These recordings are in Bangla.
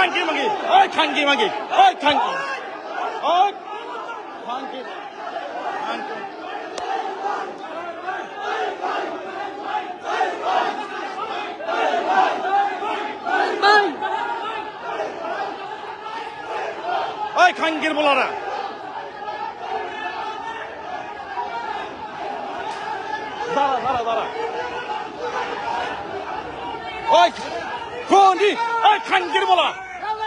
kan gir magi. Ay kan gir magi. Ay kan gir. Ay kan gir. Kan gir. Ay kan gir bulara. Zara zara zara. Ay. Kondi. Ay kan gir bulara.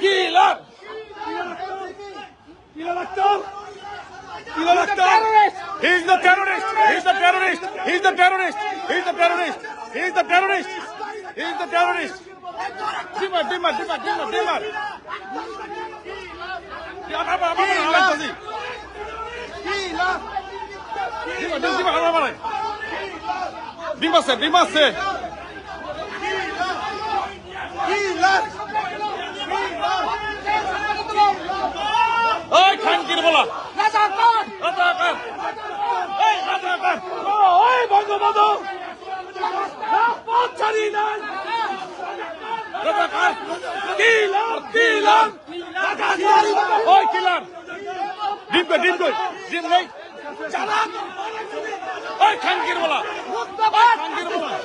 Killer killer He's the terrorist. He's the terrorist. He's the terrorist. He's the terrorist. He's the terrorist. He's the terrorist. Dimar, dimar, dimar, dimar, dimar. Apa apa apa apa Bangabandhu পথ ছাড়ি নাই। কিলার কিলার ওই কিলার ডিম কই ডিম কই? ডিম নেই। ওই খানকির বলা। খানকির বলা।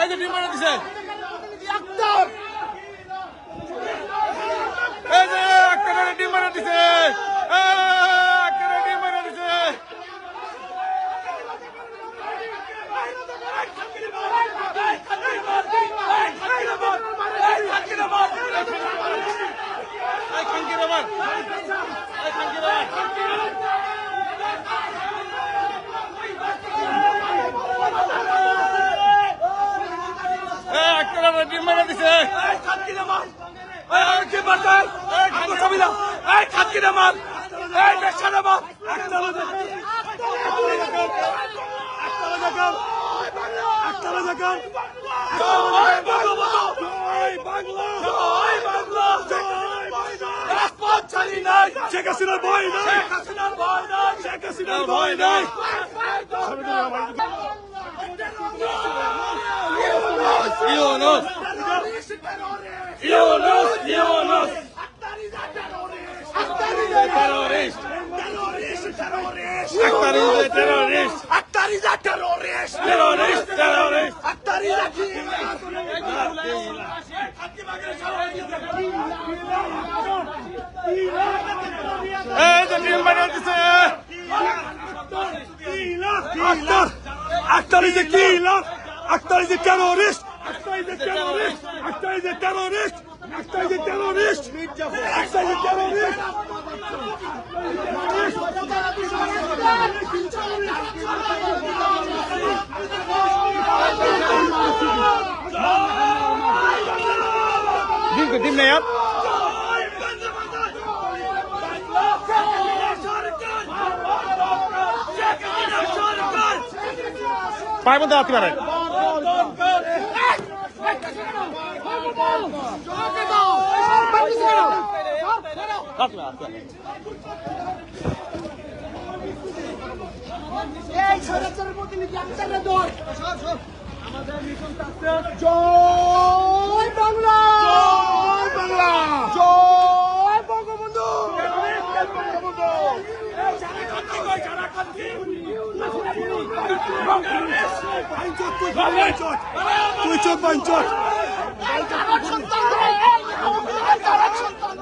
এই যে ডিম মারা দিছে। এই যে একটা ডিম মারা দিছে একটা ডিম মারা দিছে এই খানকির আবার এই খানকির আবার এই একটা ডিম মারা দিছে শেখ হাসিনার ভয় নাই। শেখ হাসিনার ভয় নাই। শেখ হাসিনার ভয় নাই। Yunus. Yunus. Yunus. terrorist! Terrorist! Terrorist! Aktarida terrorist! Aktarida terrorist! Terrorist! Terrorist! Aktarida Ey, eh, de film belediyesi! Aktar! Aktarida killer! Terrorist! Aktaycı terörist! Aktaycı terörist! Dinle, dinle yap. Parmağını dağıtıver. Parmağını dağıtıver. Parmağını dağıtıver. আক্তারের দল। জয় বাংলা। জয় বাংলা। জয় বঙ্গবন্ধু তুই চোখ বাইঞ্চট এক্ষুনি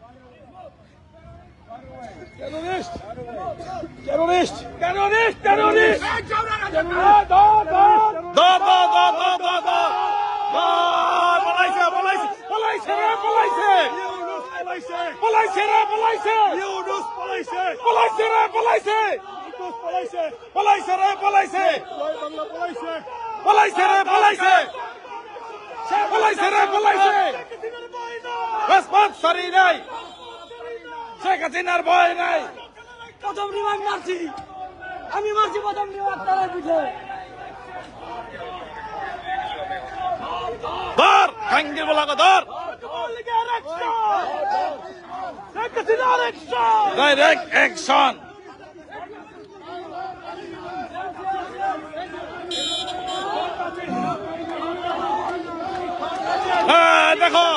টেরোরিস্ট টেরোরিস্ট টেরোরিস্ট টেরোরিস্ট পলাইছে পলাইছে পলাইছে রে পলাইছে পলাইছে রে পলাইছে ইউনুস পলাইছে পলাইছে রে পলাইছে ইউনুস পলাইছে পলাইছে রে পলাইছে পলাইছে পলাইছে রে পলাইছে পলাইছে রে পলাইছে রেসপন্স সরি নাই শেখ হাসিনার ভয় নাই। প্রথম রিমান্ড মারছি। আমি মারছি প্রথম রিমান্ড তারা পিঠে। ধর খাঙ্গির বলাকে ধর। ডাইরেক্ট অ্যাকশন দেখো।